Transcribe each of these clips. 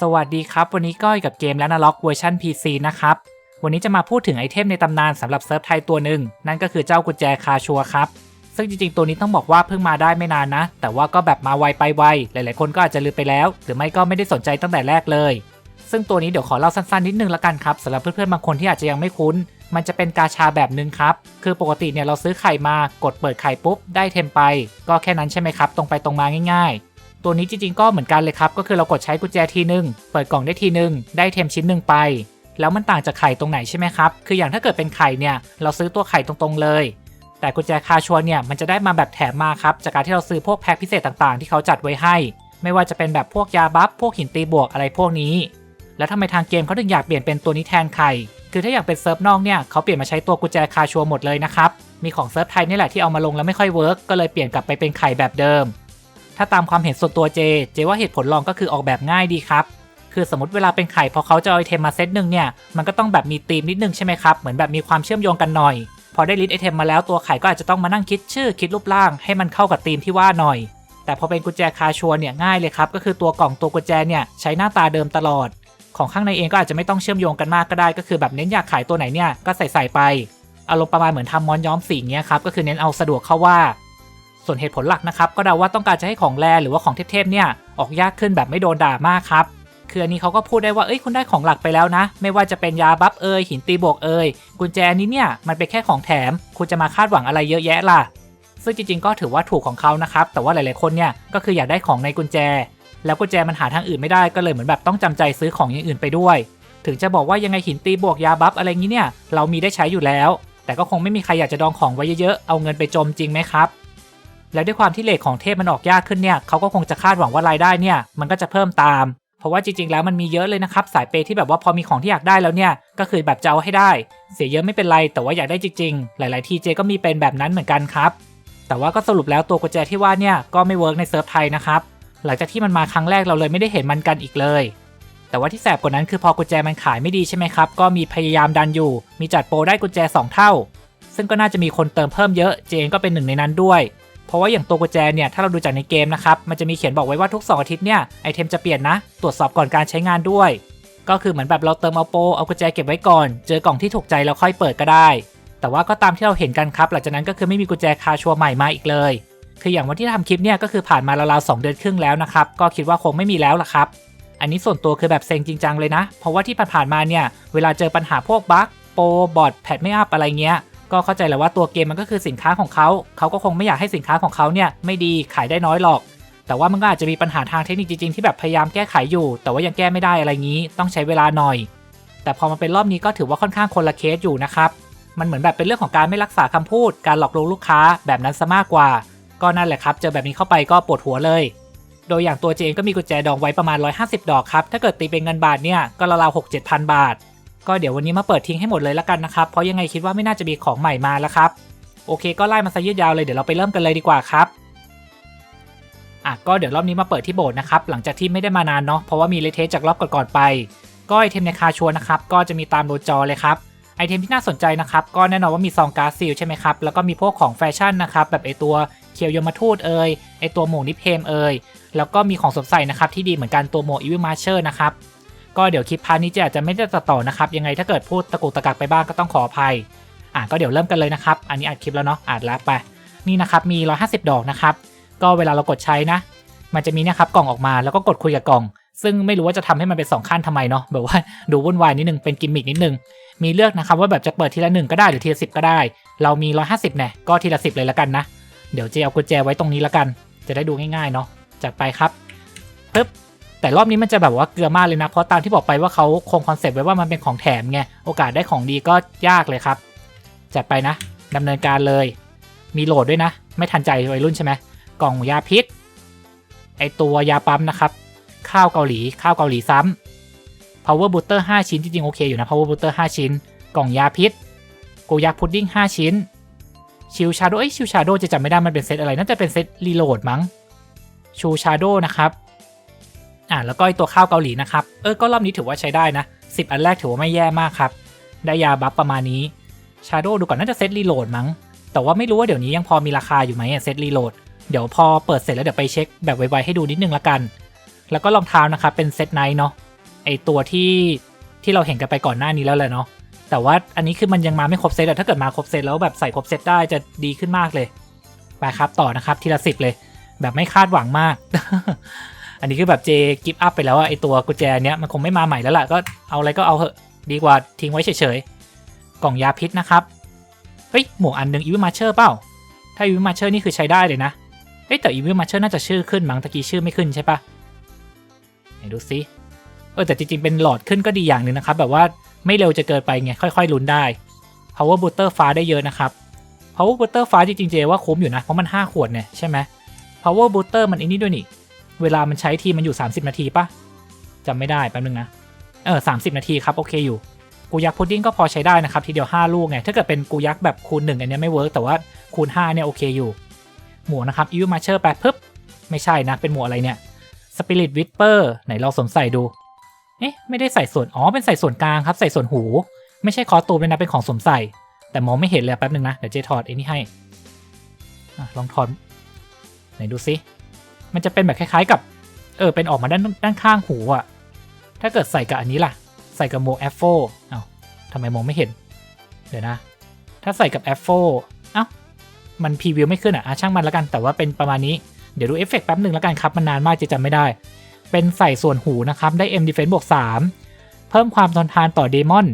สวัสดีครับ วันนี้ก้อยกับเกมและนาล็อกเวอร์ชัน PC นะครับ วันนี้จะมาพูดถึงไอเทมในตำนานสำหรับเซิร์ฟไทยตัวหนึ่ง นั่นก็คือเจ้ากุญแจคาชัวครับ ซึ่งจริงๆ ตัวนี้ต้องบอกว่าเพิ่งมาได้ไม่นานนะ แต่ว่าก็แบบมาไวไปไว หลายๆคนก็อาจจะลืมไปแล้ว หรือไม่ก็ไม่ได้สนใจตั้งแต่แรกเลย ซึ่งตัวนี้เดี๋ยวขอเล่าสั้นๆนิดนึงละกันครับสำหรับเพื่อนๆบางคนที่อาจจะยังไม่คุ้น มันจะเป็นกาชาแบบหนึ่งครับ คือปกติเนี่ยเราซื้อไข่มากดเปิดไข่ปุ๊บได้เทมไป ก็แค่นั้นใช่ไหมครับ ตรงไปตรงมาง่ายๆ ตัวนี้จริงๆก็เหมือนกันเลยครับ ก็คือเรากดใช้กุญแจทีนึง เปิดกล่องได้ทีนึง ได้เทมชิ้นหนึ่งไป แล้วมันต่างจากไข่ตรงไหนใช่ไหมครับ คืออย่างถ้าเกิดเป็นไข่เนี่ย เราซื้อตัวไข่ตรงๆเลย แต่กุญแจคาชัวเนี่ย มันจะได้มาแบบแถมมาครับ จากการที่เราซื้อพวกแพ็คพิเศษต่างๆ ที่เขาจัดไว้ให้ ไม่ว่าจะเป็นแบบพวกยาบัฟ พวกหินตีบวกอะไรพวกนี้ แล้วทำไมทางเกมเขาถึงอยากเปลี่ยนเป็นตัวนี้แทนไข่ คือถ้าอยากเป็นเซิร์ฟนอกเนี่ย เขาเปลี่ยนมาใช้ตัวกุญแจคาชัวหมดเลยนะครับ มีของเซิร์ฟไทยนี่แหละที่เอามาลงแล้วไม่ค่อยเวิร์กก็เลยเปลี่ยนกลับไปเป็นไข่แบบเดิม ถ้าตามความเห็นส่วนตัวเจ เจว่าเหตุผลรองก็คือออกแบบง่ายดีครับ คือสมมติเวลาเป็นไข่พอเขาจะเอาไอเทมมาเซตหนึ่งเนี่ย มันก็ต้องแบบมีธีมนิดนึงใช่ไหมครับ เหมือนแบบมีความเชื่อมโยงกันหน่อย พอได้ลิสต์ไอเทมมาแล้วตัวไข่ก็อาจจะต้องมานั่งคิดชื่อคิดรูปร่างให้มันเข้ากับธีมที่ว่าหน่อย แต่พอเป็นกุญแจคาชัวเนี่ยง่ายเลยครับ ก็คือตัวกล่องตัวกุญแจเนี่ยใช้หน้าตาเดิมตลอด ของข้างในเองก็อาจจะไม่ต้องเชื่อมโยงกันมากก็ได้ ก็คือแบบเน้นอยากขายตัวไหนเนี่ยก็ใส่ใส่ไปอารมณ์ประมาณเหมือนทำมอนย้อมสีเงี้ยครับก็คือเน้นเอาสะดวกเข้าว่า ส่วนเหตุผลหลักนะครับก็เดาว่าต้องการจะให้ของแรหรือว่าของเทพๆเนี่ยออกยากขึ้นแบบไม่โดนด่ามากครับคืออันนี้เขาก็พูดได้ว่าเอ้ยคุณได้ของหลักไปแล้วนะ ไม่ว่าจะเป็นยาบัฟเอยหินตีบวกเอยกุญแจนี้เนี่ยมันเป็นแค่ของแถม คุณจะมาคาดหวังอะไรเยอะแยะล่ะ ซึ่งจริงๆก็ถือว่าถูกของเขานะครับ แต่ว่าหลายๆคนเนี่ยก็คืออยากได้ของในกุญแจ แล้วกุญแจมันหาทางอื่นไม่ได้ก็เลยเหมือนแบบต้องจำใจซื้อของอย่างอื่นไปด้วย ถึงจะบอกว่ายังไงหินตีบวกยาบัฟอะไรงี้เนี่ยเรามีได้ใช้อยู่แล้ว แต่ก็คงไม่มีใครอยากจะดองของไว้เยอะๆเอาเงินไปจมจริงไหมครับ แล้วด้วยความที่เลทของเทพมันออกยากขึ้นเนี่ยเขาก็คงจะคาดหวังว่ารายได้เนี่ยมันก็จะเพิ่มตาม เพราะว่าจริงๆแล้วมันมีเยอะเลยนะครับสายเปย์ที่แบบว่าพอมีของที่อยากได้แล้วเนี่ยก็คือแบบจะเอาให้ได้ เสียเยอะไม่เป็นไรแต่ว่าอยากได้จริงๆ หลายๆทีเจก็มีเป็นแบบนั้นเหมือนกันครับแต่ว่าก็สรุปแล้วตัวกุญแจที่ว่าเนี่ยก็ไม่เวิร์กในเซิร์ฟไทยนะครับหลังจากที่มันมาครั้งแรกเราเลยไม่ได้เห็นมันกันอีกเลย แต่ว่าที่แสบกว่านั้นคือพอกุญแจมันขายไม่ดีใช่ไหมครับ ก็มีพยายามดันอยู่ มีจัดโปรได้กุญแจ 2 เท่า ซึ่งก็น่าจะมีคนเติมเพิ่มเยอะ เจเองก็เป็นหนึ่งในนั้นด้วย เพราะว่าอย่างตัวกุญแจเนี่ยถ้าเราดูจากในเกมนะครับมันจะมีเขียนบอกไว้ว่าทุก 2 อาทิตย์เนี่ยไอเทมจะเปลี่ยนนะ ตรวจสอบก่อนการใช้งานด้วย ก็คือเหมือนแบบเราเติมเอาโปเอากุญแจเก็บไว้ก่อน เจอกล่องที่ถูกใจแล้วค่อยเปิดก็ได้ แต่ว่าก็ตามที่เราเห็นกันครับ หลังจากนั้นก็คือไม่มีกุญแจคาชัวใหม่มาอีกเลย คืออย่างวันที่ทำคลิปเนี่ยก็คือผ่านมาราวๆสองเดือนครึ่งแล้วนะครับก็คิดว่าคงไม่มีแล้วล่ะครับ อันนี้ส่วนตัวคือแบบเซ็งจริงจังเลยนะ เพราะว่าที่ผ่านๆมาเนี่ยเวลาเจอปัญหาพวกบั๊กโปรบอทแพทไม่อัพอะไรเงี้ย ก็เข้าใจแหละว่าตัวเกมมันก็คือสินค้าของเขา เขาก็คงไม่อยากให้สินค้าของเขาเนี่ยไม่ดีขายได้น้อยหรอก แต่ว่ามันก็อาจจะมีปัญหาทางเทคนิคจริงๆที่แบบพยายามแก้ไขอยู่ แต่ว่ายังแก้ไม่ได้อะไรงี้ ต้องใช้เวลาหน่อย แต่พอมาเป็นรอบนี้ก็ถือว่าค่อนข้างคนละเคสอยู่นะครับ มันเหมือนแบบเป็นเรื่องของการไม่รักษาคำพูด การหลอกลวงลูกค้าแบบนั้นซะมากกว่า ก็นั่นแหละครับ เจอแบบนี้เข้าไปก็ปวดหัวเลย โดยอย่างตัวเจเองก็มีกุญแจดองไว้ประมาณ 150 ดอกครับ ถ้าเกิดตีเป็นเงินบาทเนี่ยก็ราวๆ6 7 0 0บาท ก็เดี๋ยววันนี้มาเปิดทิ้งให้หมดเลยละกันนะครับ เพราะยังไงคิดว่าไม่น่าจะมีของใหม่มาแล้วครับ โอเคก็ไล่มาซะยืดยาวเลยเดี๋ยวเราไปเริ่มกันเลยดีกว่าครับอะก็เดี๋ยวรอบนี้มาเปิดที่โบสถ์นะครับหลังจากที่ไม่ได้มานานเนาะเพราะว่ามีเลเทสจากรอบก่อนๆไป ก็ไอเทมในคาชัวนะครับก็จะมีตามโดจอเลยครับไอเทมที่น่าสนใจนะครับก็แน่นอนว่ามีซองการ์ซีลใช่ไหมครับแล้วก็มีพวกของแฟชั่นนะครับแบบไอตัวเคียวยมทูตเอยไอตัวหมูนิเพมเอยแล้วก็มีของสวมใส่นะครับที่ดีเหมือนกันตัวโมอีวิมาเชอร์นะครับ ก็เดี๋ยวคลิปพาร์ทนี้เจะอาจจะไม่ได้ตัดต่อนะครับ ยังไงถ้าเกิดพูดตะกุกตะกักไปบ้างก็ต้องขออภัย อะก็เดี๋ยวเริ่มกันเลยนะครับ อันนี้อัดคลิปแล้วเนาะอัดแล้วไป นี่นะครับมี 150 ดอกนะครับ ก็เวลาเรากดใช้นะ มันจะมีเนี่ยครับกล่องออกมาแล้วก็กดคุยกับกล่อง ซึ่งไม่รู้ว่าจะทำให้มันเป็นสองขั้นทำไมเนาะ แบบว่าดูวุ่นวายนิดนึง เป็นกิมมิกนิดนึง มีเลือกนะครับว่าแบบจะเปิดทีละหนึ่งก็ได้หรือทีละสิบก็ได้ เรามี 150เนี่ยก็ทีละสิบเลยละกันนะ เดี๋ยวเจเอากุญแจไว้ตรงนี้ละกัน จะได้ดูง่ายๆเนาะจัดไปครับปึ๊บ แต่รอบนี้มันจะแบบว่าเกลือมากเลยนะ เพราะตามที่บอกไปว่าเขาคงคอนเซปต์ไว้ว่ามันเป็นของแถมไง โอกาสได้ของดีก็ยากเลยครับ จัดไปนะดำเนินการเลย มีโหลดด้วยนะ ไม่ทันใจวัยรุ่นใช่ไหมกล่องยาพิษ ไอตัวยาปั๊มนะครับ ข้าวเกาหลี ข้าวเกาหลีซ้ำ power butter 5 ชิ้นจริงๆโอเคอยู่นะ power butter 5 ชิ้น กล่องยาพิษโกยักพุดดิ้ง5 ชิ้น ชิลชาโดเอ้ยชิลชาโดจะจำไม่ได้มันเป็นเซตอะไร น่าจะเป็นเซตรีโหลดมั้ง ชูชาโดนะครับ อ่าแล้วก็ไอตัวข้าวเกาหลีนะครับ เออ ก็รอบนี้ถือว่าใช้ได้นะ 10 อันแรกถือว่าไม่แย่มากครับ ได้ยาบัฟประมาณนี้ชาโดดูก่อนน่าจะเซตรีโหลดมั้ง แต่ว่าไม่รู้ว่าเดี๋ยวนี้ยังพอมีราคาอยู่ไหมเซตรีโหลด เดี๋ยวพอเปิดเสร็จแล้วเดี๋ยวไปเช็คแบบไวๆให้ดูนิดนึงละกัน แล้วก็รองเท้านะครับเป็นเซตไนท์เนาะ ไอตัวที่ที่เราเห็นกันไปก่อนหน้านี้แล้วแหละเนาะ แต่ว่าอันนี้คือมันยังมาไม่ครบเซตอะถ้าเกิดมาครบเซตแล้วแบบใส่ครบเซตได้จะดีขึ้นมากเลย ไปครับต่อนะครับทีละสิบเลย แบบไม่คาดหวังมาก อันนี้คือแบบเจกิฟอัพไปแล้วอะไอตัวกุญแจเนี้ยมันคงไม่มาใหม่แล้วล่ะก็เอาอะไรก็เอาเหอะดีกว่าทิ้งไว้เฉยๆ กล่องยาพิษนะครับ เฮ้ย หมวกอันหนึงอีวิมาเชอร์เปล่า ถ้าอีวิมาเชอร์นี่คือใช้ได้เลยนะ เฮ้ย แต่อีวิมาเชอร์น่าจะชื่อขึ้นมั้งตะกี้ชื่อไม่ขึ้นใช่ปะไหนดูซิเออแต่จริงๆ เป็นหลอดขึ้นก็ดีอย่างหนึ่งนะครับ แบบว่าไม่เร็วจะเกินไปไงค่อยๆลุ้นได้ power booster ฟ้าได้เยอะนะครับ power booster ฟ้าจริงๆเจว่าคุ้มอยู่นะ เพราะมัน 5 ขวดเนี่ยใช่ไหม power booster มันไอ้นี่ด้วยนี่ เวลามันใช้ทีมันอยู่ 30 นาทีปะจำไม่ได้แป๊บนึงนะ เออ30นาทีครับ โอเคอยู่ กูยักษ์พุดดิ้งก็พอใช้ได้นะครับ ทีเดียว 5 ลูกไง ถ้าเกิดเป็นกูยักษ์แบบคูณ 1 อันนี้ไม่เวิร์กแต่ว่าคูณ 5 เนี่ยโอเคอยู่ หมวกนะครับอีวิมาเชอร์ไปปึ๊บไม่ใช่นะ เป็นหมวกอะไรเนี่ยสปิริตวิ p เปอร์ไหนเราสวมใส่ดู เอ๊ะไม่ได้ใส่ส่วนอ๋อเป็นใส่ส่วนกลางครับ ใส่ส่วนหู ไม่ใช่คอตูมเลยนะเป็นของสวมใส่ แต่มองไม่เห็นเลยแป๊บนึงนะเดี๋ยวเจถอดไอ้นี่ให้อลองถอดไหนดูซิ มันจะเป็นแบบคล้ายๆกับ เออเป็นออกมาด้านด้านข้างหูอะถ้าเกิดใส่กับอันนี้ล่ะ ใส่กับหมวกแอฟโฟเอ้าทำไมมองไม่เห็น เดี๋ยวนะ ถ้าใส่กับแอฟโฟเอ้ามันพรีวิวไม่ขึ้นอะอะช่างมันแล้วกัน แต่ว่าเป็นประมาณนี้ เดี๋ยวดูเอฟเฟกต์แป๊บหนึ่งแล้วกันครับ มันนานมากจะจำไม่ได้ เป็นใส่ส่วนหูนะครับ ได้ M Defense บวก3เพิ่มความทนทานต่อเดมอน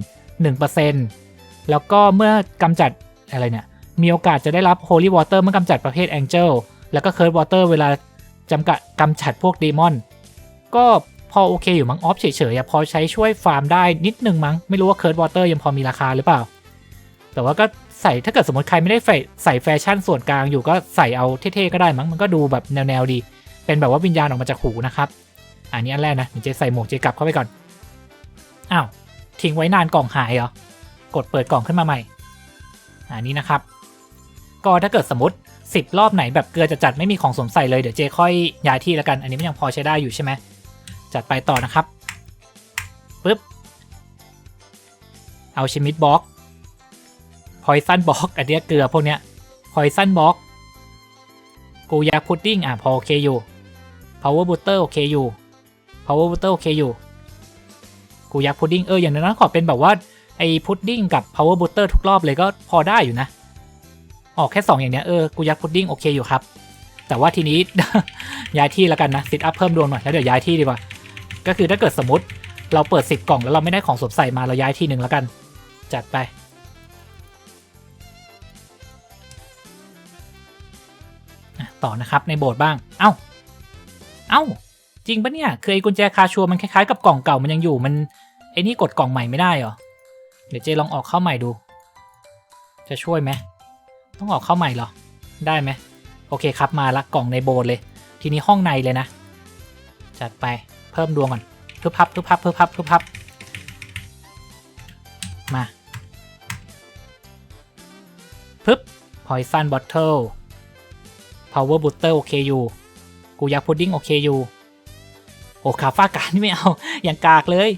1%แล้วก็เมื่อกำจัดอะไรเนี่ย มีโอกาสจะได้รับ Holy Water เมื่อกำจัดประเภท Angel แล้วก็ Curse Water เวลา จำกัดกำจัดพวกเดมอน ก็พอโอเคอยู่มั้งออฟเฉยๆอะพอใช้ช่วยฟาร์มได้นิดนึงมั้ง ไม่รู้ว่า Curse Water ยังพอมีราคาหรือเปล่า แต่ว่าก็ใส่ถ้าเกิดสมมติใครไม่ได้ใส่ใส่แฟชั่นส่วนกลางอยู่ก็ใส่เอาเท่ๆก็ได้มั้งมันก็ดูแบบแนวๆดี เป็นแบบว่าวิญญาณออกมาจากหูนะครับอันนี้อันแรกนะเดี๋ยวเจใส่หมวกเจกลับเข้าไปก่อนอ้าวทิ้งไว้นานกล่องหายเหรอกดเปิดกล่องขึ้นมาใหม่อันนี้นะครับ ก็ถ้าเกิดสมมติ 10 รอบไหนแบบเกลือจะจัดไม่มีของสวมใส่เลยเดี๋ยวเจค่อยย้ายที่แล้วกัน อันนี้มันยังพอใช้ได้อยู่ใช่ไหมจัดไปต่อนะครับปึ๊บเอาชิมิดบ็อกพอยซันบ็อกอันเนี้ยเกลือพวกเนี้ยพอยซันบ็อกกูยาพุดดิ้งอะพอโอเคอยู่ power butter โอเคอยู่ power butter โอเคอยู่กูยักพุดดิ้งเอออย่างนั้นขอเป็นแบบว่าไอ้พุดดิ้งกับ power butter ทุกรอบเลยก็พอได้อยู่นะ ออกแค่ 2 อย่างเนี้ยเออกูยักพุดดิ้งโอเคอยู่ครับ แต่ว่าทีนี้ ย้ายที่แล้วกันนะซิทอัพเพิ่มดวงหน่อยแล้วเดี๋ยวย้ายที่ดีกว่า ก็คือถ้าเกิดสมมติเราเปิด 10 กล่องแล้วเราไม่ได้ของสวมใส่มาเราย้ายที่หนึ่งแล้วกัน จัดไปต่อนะครับในโบสถ์บ้าง เอ้า เอ้า จริงปะเนี่ย คือไอ้กุญแจคาชัวมันคล้ายๆกับกล่องเก่ามันยังอยู่มันไอ้นี่กดกล่องใหม่ไม่ได้เหรอ เดี๋ยวเจลองออกเข้าใหม่ดู จะช่วยไหม ต้องออกเข้าใหม่เหรอ ได้ไหมโอเคครับมาละกล่องในโบสถ์เลย ทีนี้ห้องในเลยนะ จัดไปเพิ่มดวงก่อนพึบพับพึบพับพึบพับพึบพับมาพึบ poison bottle power booster โอเคอยู่กูยักพุดดิ้งโอเคอยู่โอ้คาฟ้าการนี่ไม่เอา อย่างกากเลย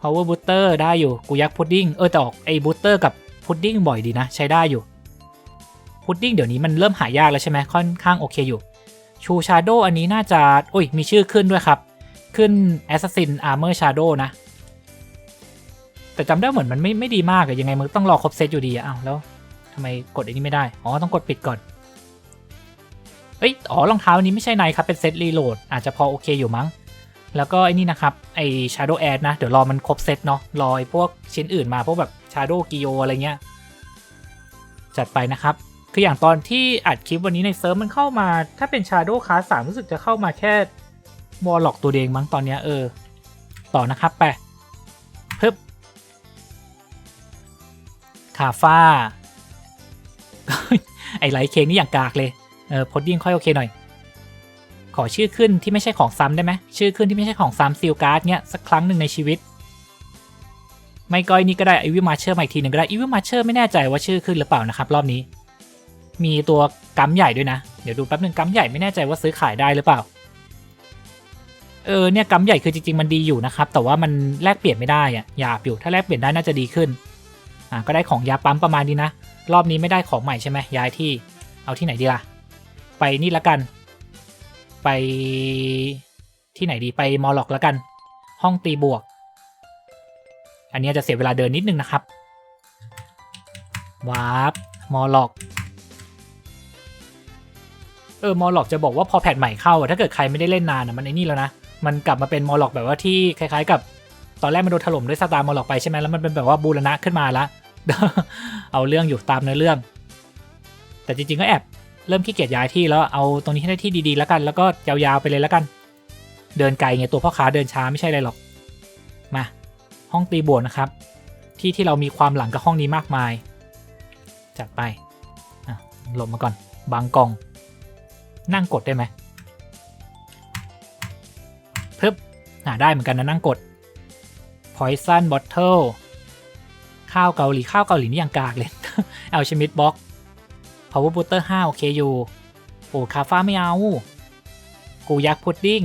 power booster ได้อยู่ กูยักพุดดิ้ง เออแต่ออกไอ้บูสเตอร์กับพุดดิ้งบ่อยดีนะ ใช้ได้อยู่ พุดดิ้งเดี๋ยวนี้มันเริ่มหายากแล้วใช่ไหมค่อนข้างโอเคอยู่ ชูชาโดอันนี้น่าจะโอ้ยมีชื่อขึ้นด้วยครับ ขึ้น Assassin Armor Shadow นะ แต่จำได้เหมือนมันไม่ไม่ดีมากอะยังไงมึงต้องรอครบเซตอยู่ดีอะอ้าวแล้วทำไมกดอันนี้ไม่ได้ อ๋อ ต้องกดปิดก่อน เอ้ย อ๋อ รองเท้านี้ไม่ใช่ไนครับ เป็นเซตรีโหลด อาจจะพอโอเคอยู่มั้ง แล้วก็ไอ้นี่นะครับ ไอ้ Shadow Ad นะ เดี๋ยวรอมันครบเซตเนาะ รอไอ้พวกชิ้นอื่นมา พวกแบบ Shadow g i o อะไรเงี้ย จัดไปนะครับ คืออย่างตอนที่อัดคลิปวันนี้ในเซิร์ฟมันเข้ามา ถ้าเป็น Shadow Class 3รู้สึกจะเข้ามาแค่วอลล็อกตัวเดงมั้งตอนเนี้ยเออ ต่อนะครับไปพึบคาฟ้า ไอไลท์เค้กนี่อย่างกากเลย เออพอดดิ้งค่อยโอเคหน่อย ขอชื่อขึ้นที่ไม่ใช่ของซ้ำได้ไหมชื่อขึ้นที่ไม่ใช่ของซ้ำซีลการ์ดเนี้ยสักครั้งหนึ่งในชีวิตไม่ก้อยนี่ก็ได้ไอวิมาเชอร์มาอีกทีหนึ่งก็ได้อีวิมาเชอร์ไม่แน่ใจว่าชื่อขึ้นหรือเปล่านะครับ รอบนี้ มีตัวกัมใหญ่ด้วยนะ เดี๋ยวดูแป๊บหนึ่งกัมใหญ่ไม่แน่ใจว่าซื้อขายได้หรือเปล่า เออเนี่ยกัมใหญ่คือจริงๆมันดีอยู่นะครับ แต่ว่ามันแลกเปลี่ยนไม่ได้อะหยาบอยู่ถ้าแลกเปลี่ยนได้น่าจะดีขึ้น อ่าก็ได้ของยาปั๊มประมาณนี้นะ รอบนี้ไม่ได้ของใหม่ใช่ไหมย้ายที่ เอาที่ไหนดีล่ะ ไปนี่ละกัน ไปที่ไหนดีไปมอลล็อกละกัน ห้องตีบวก อันนี้จะเสียเวลาเดินนิดนึงนะครับวาร์ปมอลล็อก เออมอลล็อกจะบอกว่าพอแพทใหม่เข้าอะถ้าเกิดใครไม่ได้เล่นนานอะมันไอ้นี่แล้วนะ มันกลับมาเป็นมอลล็อกแบบว่าที่คล้ายๆ กับ ตอนแรกมันโดนถล่มด้วยสตาร์มอลล็อกไปใช่ไหมแล้วมันเป็นแบบว่าบูรณะขึ้นมาละ เอาเรื่องอยู่ตามเนื้อเรื่อง แต่จริงๆก็แอบเริ่มขี้เกียจย้ายที่แล้วเอาตรงนี้ให้ได้ที่ดีๆแล้วกัน แล้วก็ยาวๆไปเลยแล้วกัน เดินไกลไงตัวพ่อค้าเดินช้าไม่ใช่อะไรหรอก มา ห้องตีบวกนะครับ ที่ที่เรามีความหลังกับห้องนี้มากมาย จัดไปหลบมาก่อน บางกล่อง นั่งกดได้ไหมเพิ่มหาได้เหมือนกันนะนั่งกด Poison Bottle ข้าวเกาหลีข้าวเกาหลีนี่ยังกากเลยเอาชมิดบ็อก Power Booster 5โอเคอยู่โอ้คาฟ้าไม่เอา กูยักษ์พุดดิ้ง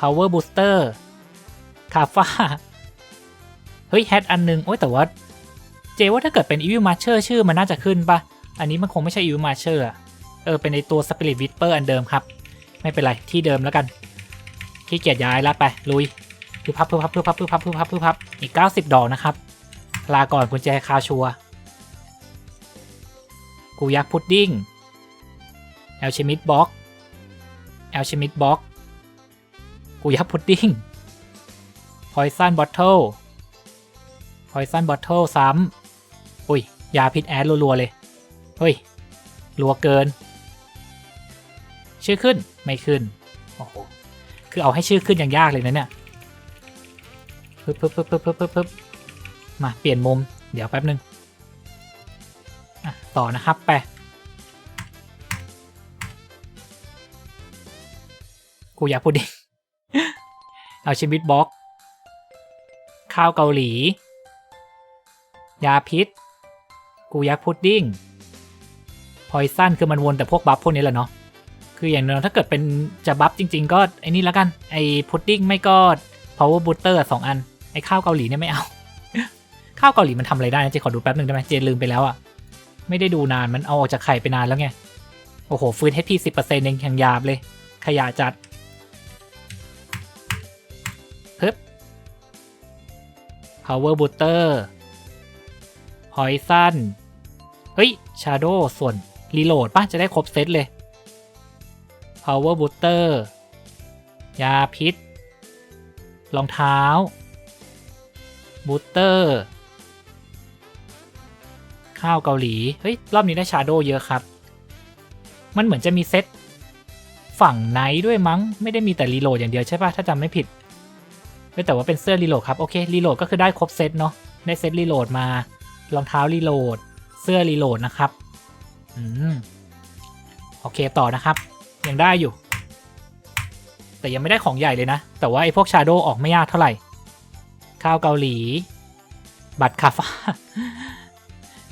Power Booster คาฟ้า เฮ้ย แฮทอันนึง โอ้ยแต่ว่า เจว่าถ้าเกิดเป็น Evil Marcher ชื่อมันน่าจะขึ้นปะอันนี้มันคงไม่ใช่ Evil Marcher อะ เออเป็นในตัว Spirit Whisper อันเดิมครับ ไม่เป็นไรที่เดิมแล้วกันขี้เกียจย้ายละไปลุยพึบพับพึบพับพึบพับพึบพับพึบพับพึบพับอีก 90 ดอกนะครับ ลาก่อนกุญแจคาชัว กูยักษ์พุดดิ้งแอลเชมิดบ็อกแอลเชมิดบ็อกกูยักษ์พุดดิ้งพอยซันบอทเทิลพอยซันบอทเทิลซ้ำอุ้ยยาพิษแอดรัวๆเลย เฮ้ย รัวเกิน ชื่อขึ้นไม่ขึ้นโอ้โหคือเอาให้ชื่อขึ้นยังยากเลยนะเนี่ยปึ๊บปึ๊บปึ๊บปึ๊บปึ๊บปึ๊บบมาเปลี่ยนมุมเดี๋ยวแป๊บนึงอะต่อนะครับไปกูอยากพูดดิเอาชีวิตบล็อก ข้าวเกาหลี ยาพิษ กูยักพุดดิ้งพอยสั้นคือมันวนแต่พวกบัฟพวกนี้แหละเนาะ คืออย่างน้อยถ้าเกิดเป็นจะบัฟจริง ๆ ก็ไอ้นี่แล้วกัน ไอ้พุดดิ้งไม่ก็ power booster สองอัน ไอ้ข้าวเกาหลีเนี่ยไม่เอา ข้าวเกาหลีมันทำอะไรได้นะเจขอดูแป๊บหนึ่งได้ไหมเจลืมไปแล้วอะไม่ได้ดูนานมันเอาออกจากไข่ไปนานแล้วไง โอ้โห ฟื้น HP 10%เองยังยาบเลย ขยะจัดปึ๊บ power booster poison เฮ้ย shadow ส่วน reload ป่ะ จะได้ครบเซตเลย power booster ยาพิษ รองเท้า บูสเตอร์ ข้าวเกาหลี เฮ้ย รอบนี้ได้ชาโดเยอะครับ มันเหมือนจะมีเซตฝั่งไหนด้วยมั้ง ไม่ได้มีแต่รีโหลดอย่างเดียวใช่ปะถ้าจำไม่ผิดเฮ้ยแต่ว่าเป็นเสื้อรีโหลดครับ โอเค รีโหลดก็คือได้ครบเซตเนาะ ได้เซตรีโหลดมา รองเท้ารีโหลด เสื้อรีโหลดนะครับ อืม โอเคต่อนะครับ ยังได้อยู่ แต่ยังไม่ได้ของใหญ่เลยนะ แต่ว่าไอ้พวกชาโดออกไม่ยากเท่าไหร่ ข้าวเกาหลี บัตรคาฟ้า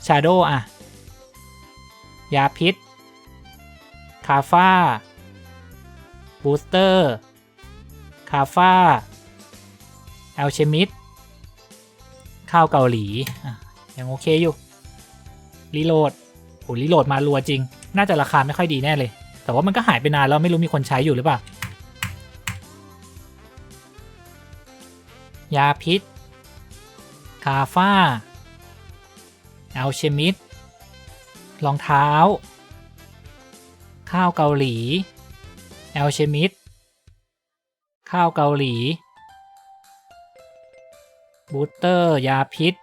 ชาโดอะยาพิษ คาฟ้า บูสเตอร์ คาฟ้าแอลเชมิดข้าวเกาหลี ยังโอเคอยู่ รีโหลดโอ้รีโหลดมารัวจริง น่าจะราคาไม่ค่อยดีแน่เลย แต่ว่ามันก็หายไปนานแล้วไม่รู้มีคนใช้อยู่หรือเปล่า ยาพิษ คาฟ้าแอลเชมิดรองเท้า ข้าวเกาหลีแอลเชมิดข้าวเกาหลี บูสเตอร์ ยาพิษ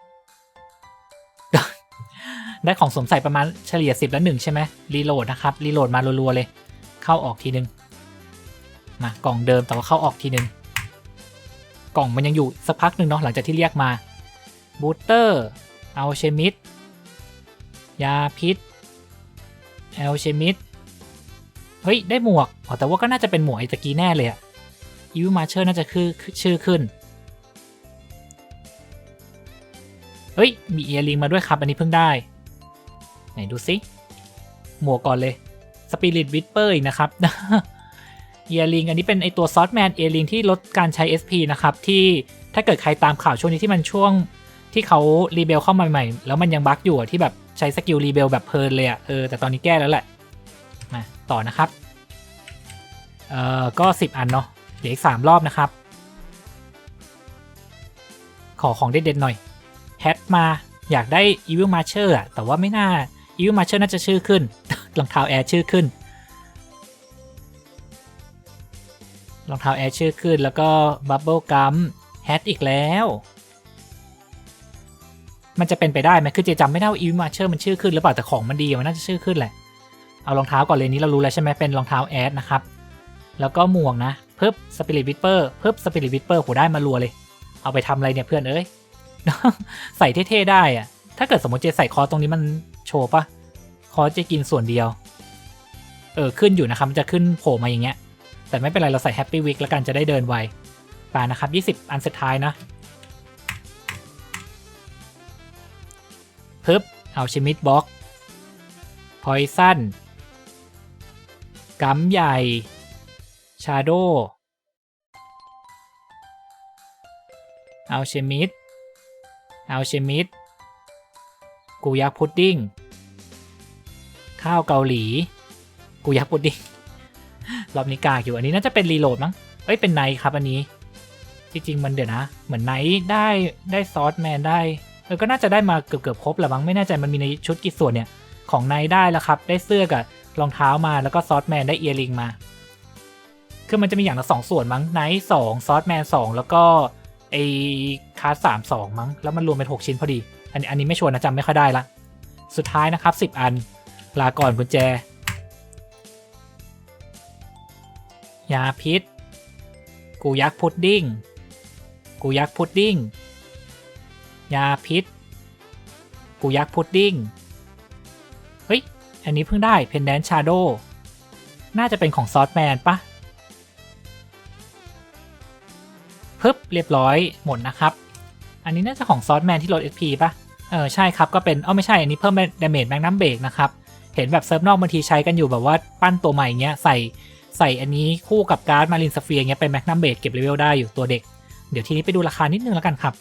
ได้ของสวมใส่ประมาณเฉลี่ย 10ล้วหนึ่งใช่ไหมรีโหลดนะครับ รีโหลดมารัวๆเลย เข้าออกทีนึงมากล่องเดิมแต่ว่าเข้าออกทีนึง กล่องมันยังอยู่สักพักหนึ่งเนาะหลังจากที่เรียกมาบูสเตอร์เอาเชมิดยาพิษเอลเชมิดเฮ้ย ได้หมวกอ๋อแต่ว่าก็น่าจะเป็นหมวกไอตะกี้แน่เลยอะอีวิมาเชอร์น่าจะคือชื่อขึ้น เฮ้ย มีเอียริงมาด้วยครับ อันนี้เพิ่งได้ ไหนดูสิหมวกก่อนเลยสปิริตวิปเปอร์อีกนะครับเอียริงอันนี้เป็นไอตัวซอสแมนเอียริงที่ลดการใช้ SP นะครับ ที่ถ้าเกิดใครตามข่าวช่วงนี้ที่มันช่วงที่เขารีเบลเข้ามาใหม่ แล้วมันยังบั๊กอยู่ที่แบบใช้สกิลรีเบลแบบเพลินเลยอะเออแต่ตอนนี้แก้แล้วแหละมาต่อนะครับเอ่อก็ 10 อันเนาะเหลืออีก 3 รอบนะครับ ขอของเด็ดๆหน่อยแฮทมาอยากได้ Evil Marcher อะแต่ว่าไม่น่า Evil Marcher น่าจะชื่อขึ้นรองเท้าแอร์ชื่อขึ้นรองเท้าแอร์ชื่อขึ้นแล้วก็บับเบิลกัมแฮทอีกแล้ว มันจะเป็นไปได้ไหมคือเจจำไม่ได้ว่า Evil Marcher มันชื่อขึ้นหรือเปล่าแต่ของมันดีมันน่าจะชื่อขึ้นแหละ เอารองเท้าก่อนเลยนี้เรารู้แล้วใช่ไหมเป็นรองเท้าแอดนะครับ แล้วก็หมวกนะเพิ่มสปิริตวิปเปอร์เพิ่มสปิริตวิปเปอร์โหได้มารัวเลย เอาไปทำอะไรเนี่ยเพื่อนเอ้ย ใส่เท่ๆได้อะถ้าเกิดสมมติเจใส่คอตรงนี้มัน ชว์ปะคอจะกินส่วนเดียว เออ ขึ้นอยู่นะครับ มันจะขึ้นโผล่มาอย่างเงี้ย แต่ไม่เป็นไร เราใส่แฮปปี้วิกแล้วกันจะได้เดินไวไปนะครับ 20 อันสุดท้ายนะพึบเอาชิมิดบ็อกพอยซันกัมใหญ่ ชาโดเอาเชมิดเอาเชมิดกูยักพุดดิ้ง ข้าวเกาหลี กูยักษ์พุดดิ้งรอบนี้กากอยู่อันนี้น่าจะเป็นรีโหลดมั้งเอ้ยเป็นไนท์ครับอันนี้ จริงๆมันเดี๋ยวนะ เหมือนไนท์ได้ได้ซอสแมนได้เออก็น่าจะได้มาเกือบเกือบครบแหละมั้งไม่แน่ใจมันมีในชุดกี่ส่วนเนี่ย ของไนท์ได้แล้วครับ ได้เสื้อกับรองเท้ามาแล้วก็ซอสแมนได้เอียริงมา คือมันจะมีอย่างละสองส่วนมั้งไนท์สองซอสแมนสองแล้วก็ไอคาร์สามสองมั้งแล้วมันรวมเป็นหกชิ้นพอดี อันนี้อันนี้ไม่ชัวร์นะจำไม่ค่อยได้ละสุดท้ายนะครับสิบอัน ลาก่อนกุญแจ ยาพิษ กูยักษ์พุดดิ้ง กูยักษ์พุดดิ้ง ยาพิษ กูยักษ์พุดดิ้ง เฮ้ย อันนี้เพิ่งได้เพนแดนชาโดน่าจะเป็นของซอสแมนปะพึบเรียบร้อยหมดนะครับ อันนี้น่าจะของซอสแมนที่ลด SP ปะเออใช่ครับก็เป็นเอ้าไม่ใช่อันนี้เพิ่มดาเมจแมกนัมเบรกนะครับ เห็นแบบเซิร์ฟนอกบางทีใช้กันอยู่แบบว่าปั้นตัวใหม่เงี้ยใส่ใส่อันนี้คู่กับการ์ดมารินสเฟียร์เงี้ยเป็นแมกนัมเบรกเก็บเลเวลได้อยู่ตัวเด็ก เดี๋ยวทีนี้ไปดูราคานิดนึงแล้วกันครับ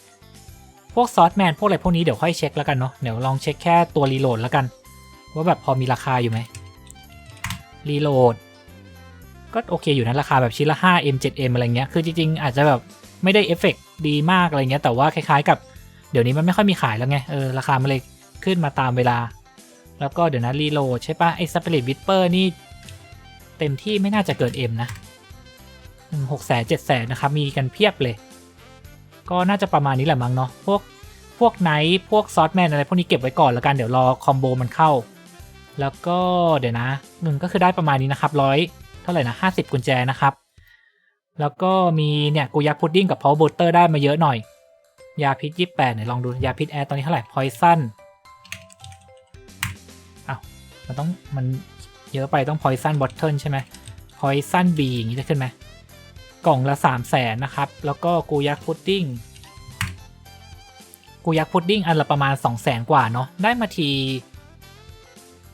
พวกซอสแมนพวกอะไรพวกนี้เดี๋ยวค่อยเช็คแล้วกันเนาะเดี๋ยวลองเช็คแค่ตัวรีโหลดแล้วกัน ว่าแบบพอมีราคาอยู่ไหมรีโหลดก็โอเคอยู่นะราคาแบบชิ้นละ 5M 7M อะไรเงี้ย คือจริงๆ อาจจะแบบไม่ได้เอฟเฟกต์ดีมากอะไรเงี้ย แต่ว่าคล้ายๆกับ เดี๋ยวนี้มันไม่ค่อยมีขายแล้วไง เออราคามันเลยขึ้นมาตามเวลา แล้วก็เดี๋ยวนะรีโหลดใช่ปะไอ้สเปริตวิปเปอร์นี่ เต็มที่ไม่น่าจะเกิน M นะหกแสนเจ็ดแสนนะครับ มีกันเพียบเลย ก็น่าจะประมาณนี้แหละมั้งเนาะพวกพวกไนท์พวกซอสแมนอะไรพวกนี้เก็บไว้ก่อนแล้วกันเดี๋ยวรอคอมโบมันเข้า แล้วก็เดี๋ยวนะเงินก็คือได้ประมาณนี้นะครับร้อยเท่าไหร่นะห้าสิบกุญแจนะครับ แล้วก็มีเนี่ยกูยักษ์พุดดิ้งกับพาวเวอร์บูเตอร์ได้มาเยอะหน่อย ยาพิษยี่แปดไหนลองดูยาพิษแอร์ตอนนี้เท่าไหร่พอยซัน มันต้องมันเยอะไปต้องพอยซันบอทเทิลใช่ไหมพอยซันบีอย่างนี้จะขึ้นไหมกล่องละสามแสนนะครับ แล้วก็กูยักพุดดิ้งกูยักพุดดิ้งอันละประมาณ2 0 0แสนกว่าเนาะได้มาที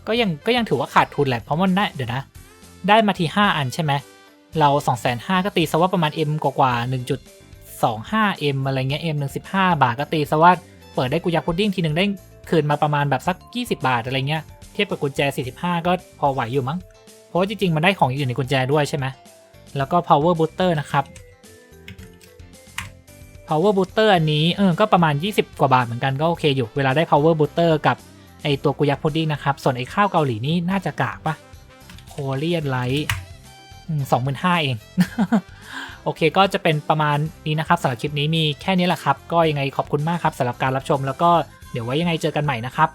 ก็ยังก็ยังถือว่าขาดทุนแหละเพราะมันได้เดี๋ยวนะ ได้มาที5อันใช่ไหมเรา2 5 0 0 0ก็ตีซะว่าประมาณ M กว่ากว่า1.25 M อะไรเงี้ย M 1 15บาทก็ตีซะว่าเปิดได้กูยักพุดดิ้งทีหนึ่งได้คืนมาประมาณแบบสัก 20 บาทอะไรเงี้ย ทียบกับกุญแจ 45 ก็พอไหวอยู่มั้ง เพราะจริงๆ มันได้ของอื่ในกุญแจด้วยใช่ไหม แล้วก็ power booster นะครับ power booster อันนี้เออ ก็ประมาณ 20 กว่าบาทเหมือนกันก็โอเคอยู่ เวลาได้ power booster กับไอตัวกุยักพุดดิ้งนะครับ ส่วนไอข้าวเกาหลีนี่น่าจะกากปะโคเรียนไลท์สองหมื่นห้าเอง โอเคก็จะเป็นประมาณนี้นะครับสำหรับคลิปนี้มีแค่นี้แหละครับ ก็ยังไงขอบคุณมากครับสำหรับการรับชม แล้วก็เดี๋ยวไว้ยังไงเจอกันใหม่นะครับ